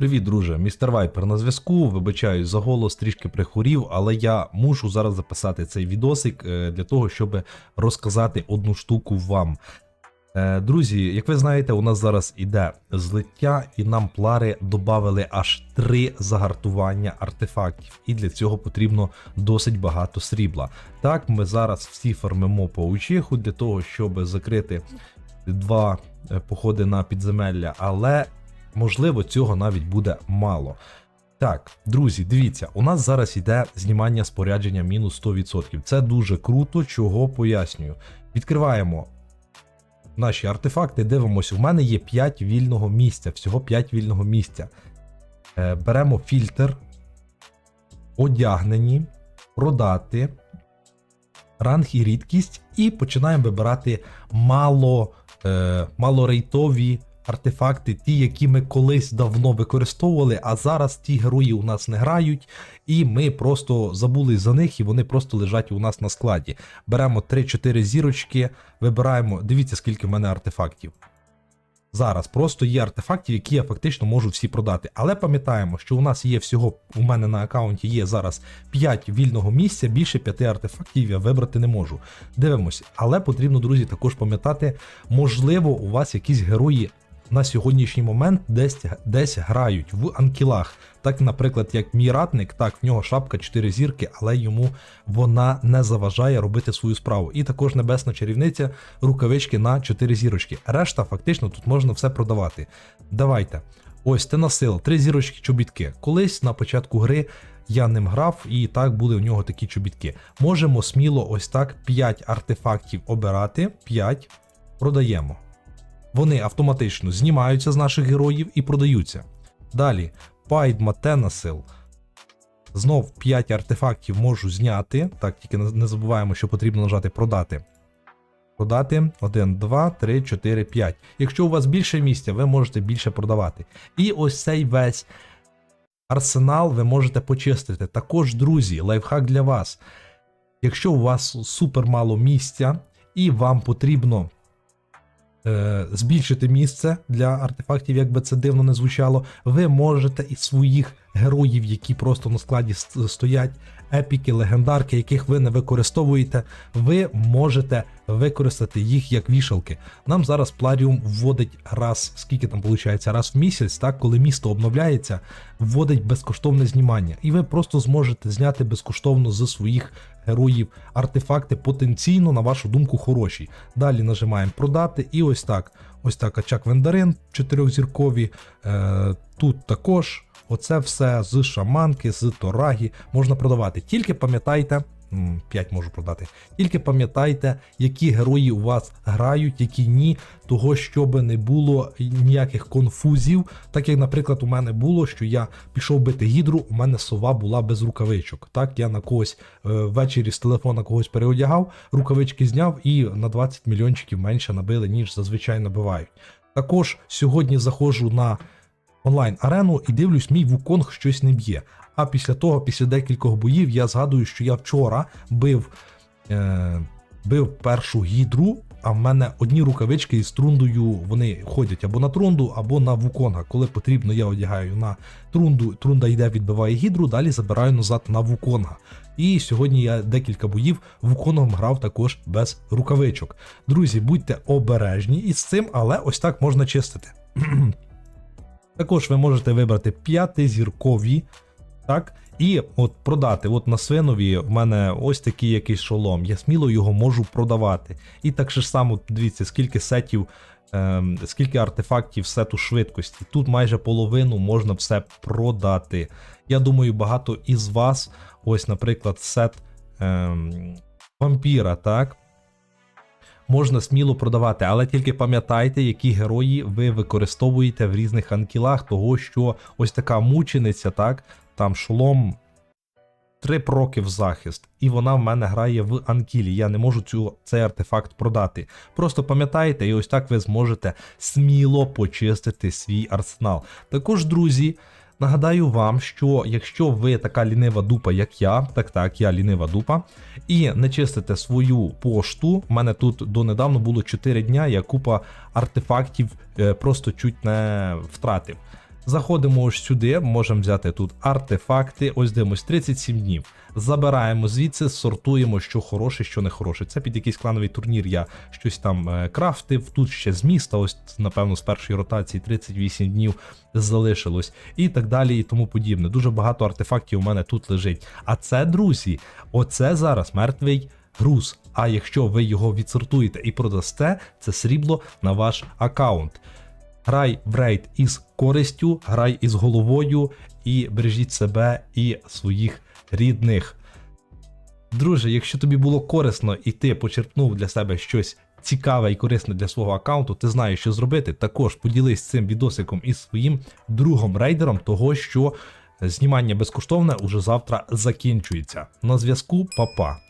Привіт, друже, містер Вайпер на зв'язку. Вибачаюсь за голос, трішки прихворів, але я мушу зараз записати цей відосик е, для того, щоб розказати одну штуку вам. Е, Друзі, як ви знаєте, у нас зараз іде злиття, і нам плари додали аж три загартування артефактів, і для цього потрібно досить багато срібла. Так, ми зараз всі фармимо по учиху для того, щоб закрити два е, походи на підземелля, але можливо цього навіть буде мало. Так, друзі, дивіться, у нас зараз йде знімання спорядження мінус 100%. Це дуже круто, чого пояснюю. Відкриваємо наші артефакти, дивимося, у мене є 5 вільного місця, всього 5 вільного місця. Е, беремо фільтр, одягнені, продати, ранг і рідкість, і починаємо вибирати мало, е, малорейтові артефакти, ті, які ми колись давно використовували, а зараз ті герої у нас не грають, і ми просто забули за них, і вони просто лежать у нас на складі. Беремо 3-4 зірочки, вибираємо. Дивіться, скільки в мене артефактів. Зараз просто є артефактів, які я фактично можу всі продати. Але пам'ятаємо, що у нас є всього, у мене на аккаунті є зараз 5 вільного місця, більше 5 артефактів я вибрати не можу. Дивимося, але потрібно, друзі, також пам'ятати, можливо, у вас якісь герої на сьогоднішній момент десь десь грають в анкілах. Так, наприклад, як мій ратник, так, в нього шапка 4 зірки, але йому вона не заважає робити свою справу. І також небесна чарівниця, рукавички на 4 зірочки. Решта, фактично, тут можна все продавати. Давайте. Ось те насил, 3 зірочки чобітки. Колись на початку гри. Я ним грав, і так були у нього такі чобітки. Можемо сміло ось так 5 артефактів обирати, 5 продаємо. Вони автоматично знімаються з наших героїв і продаються. Далі, Пайдма Тенасил. Знов 5 артефактів можу зняти. Так, тільки не забуваємо, що потрібно нажати продати. Продати 1, 2, 3, 4, 5. Якщо у вас більше місця, ви можете більше продавати. І ось цей весь арсенал ви можете почистити. Також, друзі, лайфхак для вас. Якщо у вас супер мало місця, і вам потрібно збільшити місце для артефактів, як би це дивно не звучало, ви можете із своїх героїв, які просто на складі стоять, епіки, легендарки, яких ви не використовуєте, ви можете використати їх як вішалки. Нам зараз Пларіум вводить раз, скільки там виходить, раз в місяць, так, коли місто обновляється, вводить безкоштовне знімання. І ви просто зможете зняти безкоштовно з своїх героїв артефакти потенційно, на вашу думку, хороші. Далі нажимаємо продати, і ось так. Ось так Ачак Вендарин, чотирьохзіркові. Е, тут також. Оце все з шаманки, з торагі можна продавати. Тільки пам'ятайте. 5 можу продати. Тільки пам'ятайте, які герої у вас грають, які ні, того, щоб не було ніяких конфузів. Так як, наприклад, у мене було, що я пішов бити гідру, у мене сова була без рукавичок. Так, я на когось е, ввечері з телефона когось переодягав, рукавички зняв і на 20 мільйончиків менше набили, ніж зазвичай набивають. Також сьогодні заходжу на онлайн-арену і дивлюсь, мій вуконг щось не б'є. А після того, після декількох боїв, я згадую, що я вчора бив, е, бив першу гідру, а в мене одні рукавички із трундою вони ходять або на трунду, або на вуконга. Коли потрібно, я одягаю на трунду, трунда йде, відбиває гідру, далі забираю назад на вуконга. І сьогодні я декілька боїв вуконгом грав також без рукавичок. Друзі, будьте обережні із цим, але ось так можна чистити. Також ви можете вибрати п'ятизіркові, так, і от продати. От на свинові в мене ось такий якийсь шолом. Я сміло його можу продавати. І так же само, дивіться, скільки сетів, ем, скільки артефактів сету швидкості. Тут майже половину можна все продати. Я думаю, багато із вас, ось, наприклад, сет ем, вампіра, так можна сміло продавати, але тільки пам'ятайте, які герої ви використовуєте в різних анкілах, того що ось така мучениця, так, там шолом. Три проки в захист, і вона в мене грає в анкілі. Я не можу цю, цей артефакт продати. Просто пам'ятайте, і ось так ви зможете сміло почистити свій арсенал. Також, друзі, Нагадаю вам, що якщо ви така лінива дупа, як я, так так, я лінива дупа, і не чистите свою пошту, у мене тут донедавна було 4 дня, я купа артефактів е, просто чуть не втратив. Заходимо ось сюди, можемо взяти тут артефакти. Ось дивимось 37 днів. Забираємо звідси, сортуємо, що хороше, що не хороше. Це під якийсь клановий турнір я щось там е, крафтив. Тут ще з міста, ось напевно, з першої ротації 38 днів залишилось, і так далі, і тому подібне. Дуже багато артефактів у мене тут лежить. А це, друзі, оце зараз мертвий груз. А якщо ви його відсортуєте і продасте, це срібло на ваш аккаунт. Грай в рейд із користю, грай із головою і бережіть себе і своїх рідних. Друже, якщо тобі було корисно і ти почерпнув для себе щось цікаве і корисне для свого аккаунту, ти знаєш, що зробити. Також поділись цим відосиком із своїм другом рейдером, того що знімання безкоштовне уже завтра закінчується. На зв'язку, папа.